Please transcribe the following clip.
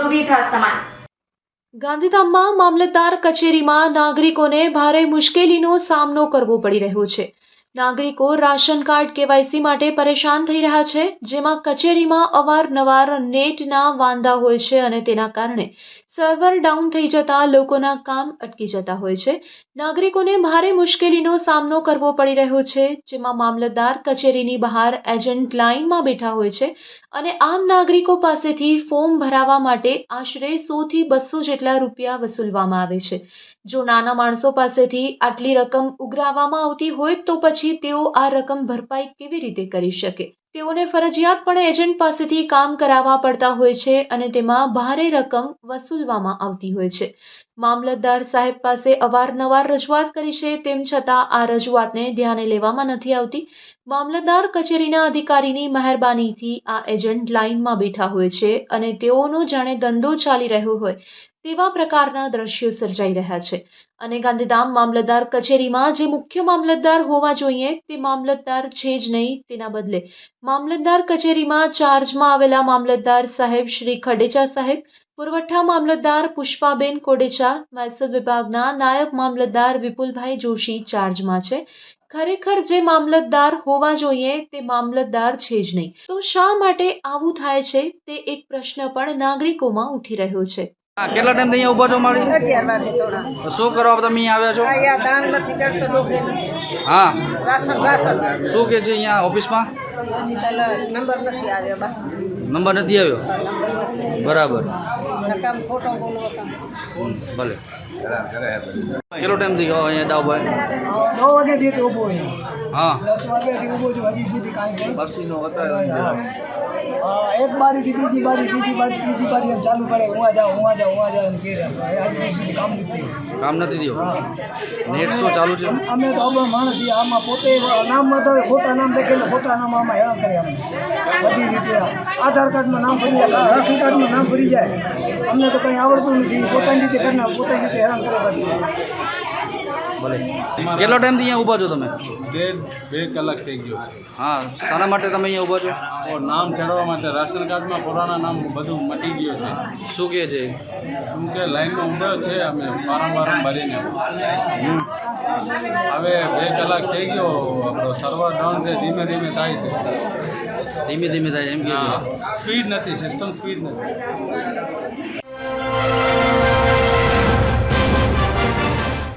ખાસ સમાન. ગાંધીધામમાં મામલતદાર કચેરીમાં નાગરિકોને ભારે મુશ્કેલીનો સામનો કરવો પડી રહ્યો છે. નાગરિકો રાશન કાર્ડ કેવાયસી માટે પરેશાન થઈ રહ્યા છે, જેમાં કચેરીમાં અવારનવાર નેટના વાંધા હોય છે અને તેના કારણે સર્વર ડાઉન થઈ જતા લોકોના કામ અટકી જતા હોય છે. નાગરિકોને ભારે મુશ્કેલીનો સામનો કરવો પડી રહ્યો છે, જેમાં મામલતદાર કચેરીની બહાર એજન્ટ લાઇનમાં બેઠા હોય છે અને આમ નાગરિકો પાસેથી ફોર્મ ભરાવા માટે આશરે સોથી બસો જેટલા રૂપિયા વસૂલવામાં આવે છે. જો નાના માણસો પાસેથી આટલી રકમ ઉઘરાવવામાં આવતી હોય તો પછી તેઓ આ રકમ ભરપાઈ કેવી રીતે કરી શકે? તેઓને ફરજિયાતપણે એજન્ટ પાસેથી કામ કરાવવા પડતા હોય છે અને તેમાં ભારે રકમ વસૂલવામાં આવતી હોય છે. મામલતદાર સાહેબ પાસે અવારનવાર રજૂઆત કરી છે તેમ છતાં આ રજૂઆતને ધ્યાને લેવામાં નથી આવતી. મામલતદાર કચેરીના અધિકારીની મહેરબાનીથી આ એજન્ટ લાઇનમાં બેઠા હોય છે અને તેઓનો જાણે ધંધો ચાલી રહ્યો હોય. તેવા પ્રકારના દ્રશ્યો સર્જાઈ રહ્યા છે. અને ગાંધીધામ મામલતદાર કચેરીમાં જે મુખ્ય મામલતદાર હોવા જોઈએ, તે મામલતદાર છે જ નહીં, તેના બદલે મામલતદાર કચેરીમાં ચાર્જમાં આવેલા મામલતદાર સાહેબ શ્રી ખડેચા સાહેબ, પુરવઠા મામલતદાર પુષ્પાબેન કોડેચા, મહેસૂલ વિભાગના નાયબ મામલતદાર વિપુલભાઈ જોશી ચાર્જમાં છે. ખરેખર જે મામલતદાર હોવા જોઈએ, તે મામલતદાર છે જ નહીં. તો શા માટે આવું થાય છે? તે એક પ્રશ્ન પણ નાગરિકોમાં ઉઠી રહ્યો છે. કેટલા ટાઈમ અહીંયા ઊભા છો મારી? શું કરવા તમે અહીંયા આવ્યા છો? હા રાશન રાશન. શું કે છે અહીંયા ઓફિસમાં? નંબર નથી આવ્યો બરાબર. ભલે. કેટલો ટાઈમ થઈ ગયો અહીંયા ડાવ ભાઈ નવ વાગે હા. દસ વાગ્યાથી ઊભો છું હજી સુધી કાંઈ પણ હા. હા એક બારીથી બીજી બારી બીજી બારી ત્રીજી બારી એમ ચાલુ કરે હું આ જાઉં હું આ જાઉં હું આ જાઉં એમ કે હજી કામ નથી થયું. કામ નથી થયો? હા. નેટ શું ચાલુ છે? અમે તો અભણ માણસ છીએ આમાં પોતે નામમાં તો ખોટા નામ લખેલા ખોટા નામ આમાં હેરાન કરે અમને બધી રીતે આધાર કાર્ડમાં નામ ભરી જાય રાશન કાર્ડમાં નામ ભરી જાય. અમને તો કંઈ આવડતું નથી પોતાની રીતે કરનાર પોતાની રીતે હેરાન કરે બધી. ભલે. કેટલો ટાઈમથી અહીંયા ઊભા છો તમે? ડેઢ બે કલાક થઈ ગયો છે. હા શાના માટે તમે અહીંયા ઊભા છો? નામ ચડવા માટે રાશન કાર્ડમાં પુરાણા નામ બધું મટી ગયો છે. શું કહે છે? શું કે લાઈનમાં ઊભો છે અમે વારંવાર ભરીને. હવે બે કલાક થઈ ગયો આપણો સર્વર ડાઉન છે ધીમે ધીમે થાય છે. ધીમે ધીમે થાય એમ કે સ્પીડ નથી સિસ્ટમ સ્પીડ નથી.